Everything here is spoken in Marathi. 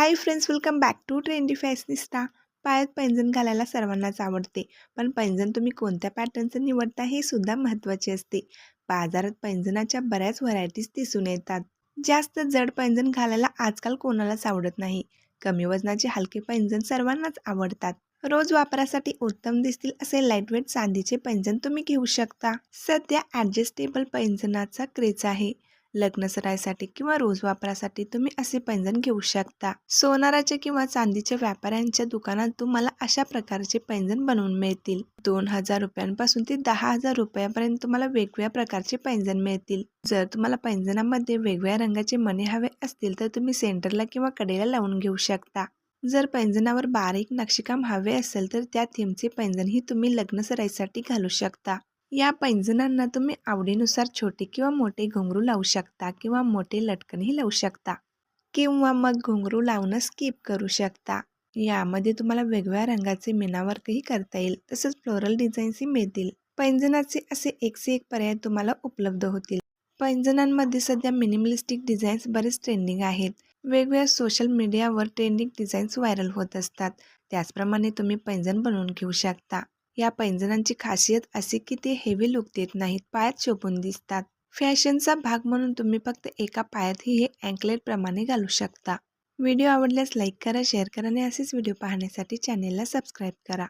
Hi friends welcome back to trendy fashionista पायात पैंजण घालायला सर्वांनाच आवडते पण पैंजण तुम्ही कोणत्या पॅटर्नचं निवडता हे सुद्धा महत्त्वाचे असते. बाजारात पैंजणाच्या बऱ्याच व्हरायटीज दिसून येतात. जास्त जड पैंजण घालायला आजकाल कोणालाच आवडत नाही. कमी वजनाचे हलके पैंजण सर्वांनाच आवडतात. रोज वापरासाठी उत्तम दिसतील असे लाईटवेट चांदीचे पैंजण तुम्ही घेऊ शकता. सध्या ॲडजस्टेबल पैंजणाचा क्रेज आहे. लग्न सरायसाठी किंवा रोज वापरासाठी तुम्ही असे पैंजण घेऊ शकता. सोनाराच्या किंवा चांदीच्या व्यापाऱ्यांच्या दुकानात तुम्हाला अशा प्रकारचे पैंजण बनवून मिळतील. दोन हजार रुपयांपासून ते दहा हजार रुपयापर्यंत तुम्हाला वेगवेगळ्या प्रकारचे पैंजण मिळतील. जर तुम्हाला पैंजणामध्ये वेगवेगळ्या रंगाचे मणी हवे असतील तर तुम्ही सेंटरला किंवा कडेला लावून घेऊ शकता. जर पैंजणावर बारीक नक्षीकाम हवे असेल तर त्या थीमचे पैंजणही तुम्ही लग्न सराईसाठी घालू शकता. या पैंजणांना तुम्ही आवडीनुसार छोटे किंवा मोठे घुंगरू लावू शकता किंवा मोठे लटकनही लावू शकता किंवा मग घुंगरू लावणं स्किप करू शकता. यामध्ये तुम्हाला वेगवेगळ्या रंगाचे मीनावर्कही करता येईल तसंच फ्लोरल डिझाईन्सही मिळतील. पैंजणाचे असे एकसे एक पर्याय तुम्हाला उपलब्ध होतील. पैंजणांमध्ये सध्या मिनिमलिस्टिक डिझाईन्स बरेच ट्रेंडिंग आहेत. वेगवेगळ्या सोशल मीडियावर ट्रेंडिंग डिझाईन्स व्हायरल होत असतात. त्याचप्रमाणे तुम्ही पैंजण बनवून घेऊ शकता. या पैंजणांची खासियत अशी की ते हेवी लुक देत नाहीत पायात शोभून दिसतात. फॅशनचा भाग म्हणून तुम्ही फक्त एका पायातही हे अँकलेटप्रमाणे घालू शकता. व्हिडिओ आवडल्यास लाईक करा शेअर करा आणि असेच व्हिडिओ पाहण्यासाठी चॅनेलला सबस्क्राईब करा.